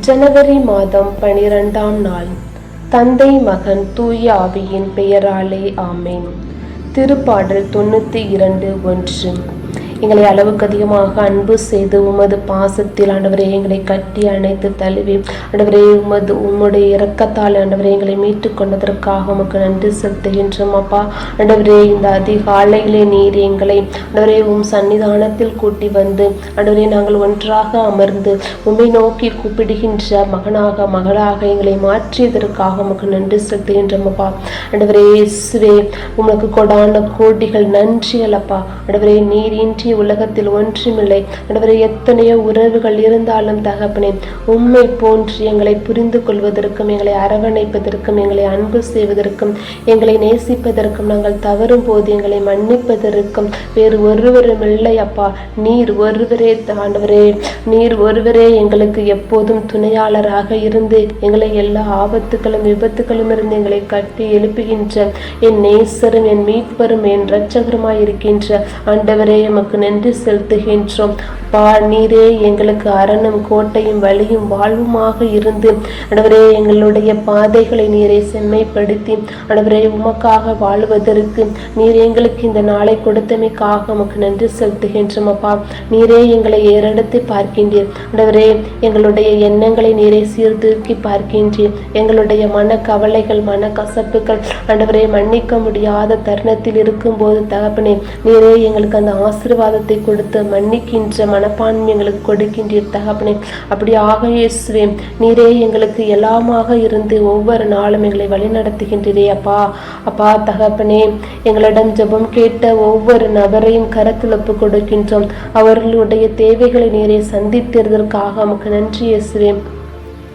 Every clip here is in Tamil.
ஜனவரி மாதம் பனிரெண்டாம் நாள். தந்தை மகன் தூய ஆவியின் பெயராலே ஆமேன். திருப்பாடல் தொண்ணூற்றி இரண்டு ஒன்று. எங்களை அளவுக்கு அதிகமாக அன்பு செய்து உமது பாசத்தில் ஆண்டவரே எங்களை கட்டி அணைத்து தழுவி ஆண்டவரே உமது உம்முடைய இறக்கத்தால் ஆண்டவரே எங்களை மீட்டு கொண்டதற்காக உமக்கு நன்றி செலுத்துகின்றோம் அப்பா. ஆண்டவரே இந்த அதிகாலையிலே நீர் எங்களை ஆண்டவரே உம் சன்னிதானத்தில் கூட்டி வந்து ஆண்டவரே நாங்கள் ஒன்றாக அமர்ந்து உம்மை நோக்கி கூப்பிடுகின்ற மகனாக மகளாக எங்களை மாற்றியதற்காக உமக்கு நன்றி செலுத்துகின்றோம் அப்பா. ஆண்டவரே இயேசுவே உமக்கு கொடான கோடிகள் நன்றி அல்லப்பா ஆண்டவரே நீர் இன்றி உலகத்தில் ஒன்றுமில்லை. ஆண்டவரே எத்தனையோ உறவுகள் இருந்தாலும் தகப்பனே உண்மை போன்று எங்களை புரிந்து கொள்வதற்கும் எங்களை அரவணைப்பதற்கும் எங்களை அன்பு செய்வதற்கும் எங்களை நேசிப்பதற்கும் நாங்கள் தவறும் போது எங்களை மன்னிப்பதற்கும் வேறு ஒருவரும் இல்லை அப்பா. நீர் ஒருவரே ஆண்டவரே நீர் ஒருவரே எங்களுக்கு எப்போதும் துணையாளராக இருந்து எங்களை எல்லா ஆபத்துகளும் விபத்துகளும் இருந்து எங்களை கட்டி எழுப்புகின்ற என் நேசரும் என் மீட்பரும் என் இரட்சகருமாய் இருக்கின்ற ஆண்டவரே எமக்கு நன்றி செலுத்துகின்றோம். பா நீரே எங்களுக்கு அரணும் கோட்டையும் வழியும் வாழ்வுமாக இருந்து. அடவரே எங்களுடைய பாதைகளை நீரை செம்மைப்படுத்தி. அடவரே உமக்காக வாழ்வதற்கு நீர் எங்களுக்கு இந்த நாளை கொடுத்தமைக்காக உமக்கு நன்றி செலுத்துகின்றோம் அப்பா. நீரே எங்களை ஏறெடுத்து பார்க்கின்றீர். அடவரே எங்களுடைய எண்ணங்களை நீரை சீர்தூக்கி பார்க்கின்றீர். எங்களுடைய மன கவலைகள் மன கசப்புகள் ஆண்டவரே மன்னிக்க முடியாத தருணத்தில் இருக்கும்போது தகப்பனே நீரே எங்களுக்கு அந்த ஆசீர்வாதத்தை கொடுத்து மன்னிக்கின்ற மனப்பான்மை எங்களுக்கு கொடுக்கின்றீர் தகப்பனே. அப்படி ஆக இயேசுவே நீரே எங்களுக்கு எல்லாமாக இருந்து ஒவ்வொரு நாளும் எங்களை வழிநடத்துகின்றீரே அப்பா. அப்பா தகப்பனே எங்களிடம் ஜெபம் கேட்ட ஒவ்வொரு நபரையும் கருத்துழப்பு ஒப்பு கொடுக்கின்றோம். அவர்களுடைய தேவைகளை நீரே சந்தித்ததற்காக நமக்கு நன்றி இயேசுவேன்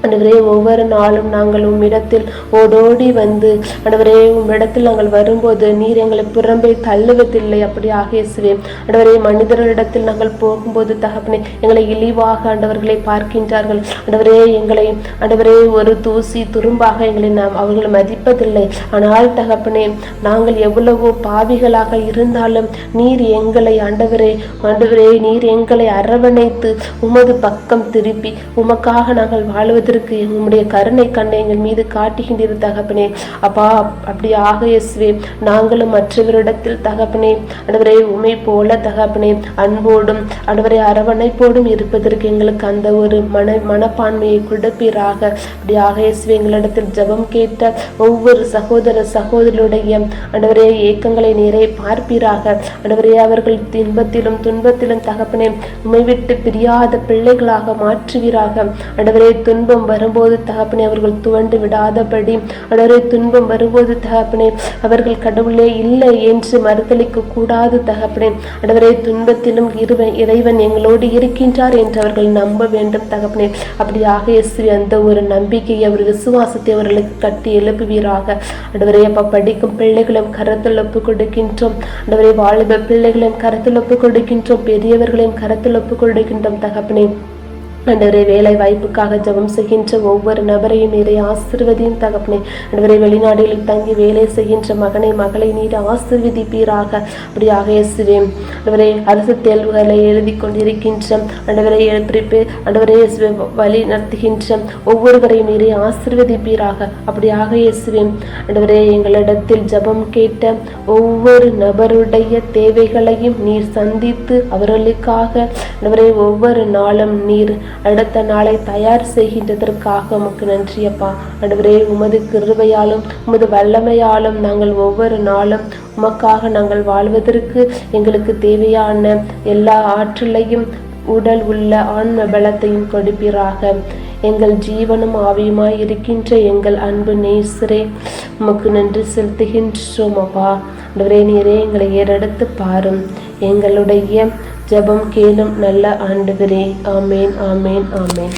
அன்றுவரே ஒவ்வொரு நாளும் நாங்கள் உம்மிடத்தில் ஓடோடி வந்து அன்றுவரே உம்மிடத்தில் நாங்கள் வரும்போது நீர் எங்களை புறம்பே தள்ளுவதில்லை அப்படி ஆகியசுவே அன்றுவரே மனிதர்களிடத்தில் நாங்கள் போகும்போது தகப்பனே எங்களை இழிவாக ஆண்டவர்களை பார்க்கின்றார்கள். ஆண்டவரே எங்களை ஆண்டவரே ஒரு தூசி துரும்பாக எங்களை நாம் அவர்கள் மதிப்பதில்லை. ஆனால் தகப்பனே நாங்கள் எவ்வளவோ பாவிகளாக இருந்தாலும் நீர் எங்களை ஆண்டவரே ஆண்டவரே நீர் எங்களை அரவணைத்து உமது பக்கம் திருப்பி உமக்காக நாங்கள் வாழ்வதற்கு உம்முடைய கருணை கண்ணை எங்கள் மீது காட்டுகின்றது தகப்பனே. அப்பா அப்படி ஆக நாங்களும் மற்றவரிடத்தில் தகப்பனே ஆண்டவரே உமை போல தகப்பனே அன்போடும் அனைவரை அரவணைப்போடும் இருப்பதற்கு எங்களுக்கு அந்த ஒரு மன மனப்பான்மையை கொடுப்பீராக. அப்படி ஆக எங்களிடத்தில் ஜெபம் கேட்ட ஒவ்வொரு சகோதர சகோதரருடைய அனைவரே ஏக்கங்களை நிறைய பார்ப்பீராக. அனைவரே அவர்கள் இன்பத்திலும் துன்பத்திலும் தகப்பனே உமை விட்டு பிரியாத பிள்ளைகளாக மாற்றுவீராக. அனைவரே துன்பம் வரும்போது தகப்பனே அவர்கள் துவண்டு விடாதபடி ஆண்டவரே துன்பம் வரும்போது தகப்பனே அவர்கள் கடவுளே இல்லை என்று மறுதளிக்க கூடாது தகப்பனே. ஆண்டவரே துன்பத்திலும் இருவன் இறைவன் எங்களோடு இருக்கின்றார் என்று அவர்கள் நம்ப வேண்டும் தகப்பனே. அப்படியாக இயேசுவை அந்த ஒரு நம்பிக்கையை ஒரு விசுவாசத்தை அவர்களுக்கு கட்டி எழுப்புவீராக. ஆண்டவரே அப்பா படிக்கும் பிள்ளைகளும் கரத்தில் ஒப்பு கொடுக்கின்றோம். அடவரை வாலிப பிள்ளைகளையும் கரத்தில் ஒப்பு கொடுக்கின்றோம். பெரியவர்களையும் கரத்தில் ஒப்பு கொடுக்கின்றோம் தகப்பனே. ஆண்டவரே வேலை வாய்ப்புக்காக ஜெபம் செய்கின்ற ஒவ்வொரு நபரையும் நீரை ஆசிர்வதியும் தகப்பனே. ஆண்டவரே வெளிநாடுகளில் தங்கி வேலை செய்கின்ற மகனை மகளை நீர் ஆசிர்வதிப்பீராக. அப்படியாக இயேசுவே ஆண்டவரே அரசு தேர்வுகளை எழுதி கொண்டிருக்கின்ற ஆண்டவரை எழுப்பிப்பு ஆண்டவரே வழி நடத்துகின்ற ஒவ்வொருவரையும் நீரை ஆசிர்வதிப்பீராக. அப்படியாக இயேசுவே ஆண்டவரே எங்களிடத்தில் ஜெபம் கேட்ட ஒவ்வொரு நபருடைய தேவைகளையும் நீர் சந்தித்து அவர்களுக்காக ஆண்டவரே ஒவ்வொரு நாளும் நீர் அடுத்த நாளை தயார் செய்கின்றதற்காக உமக்கு நன்றியப்பா. அடுவரே உமது கிருபையாலும் உமது வல்லமையாலும் நாங்கள் ஒவ்வொரு நாளும் உமக்காக நாங்கள் வாழ்வதற்கு எங்களுக்கு தேவையான எல்லா ஆற்றலையும் உடல் உள்ள ஆன்ம பலத்தையும் கொடுப்பீராக. எங்கள் ஜீவனும் ஆவியுமாய் இருக்கின்ற எங்கள் அன்பு நேசரே உமக்கு நன்றி செலுத்துகின்றோம் அப்பா. நீரே எங்களை ஏறெடுத்து பாரும். எங்களுடைய ஜெபம் கேளும் நல்ல ஆண்டுகிறே ஆமேன் ஆமேன் ஆமேன்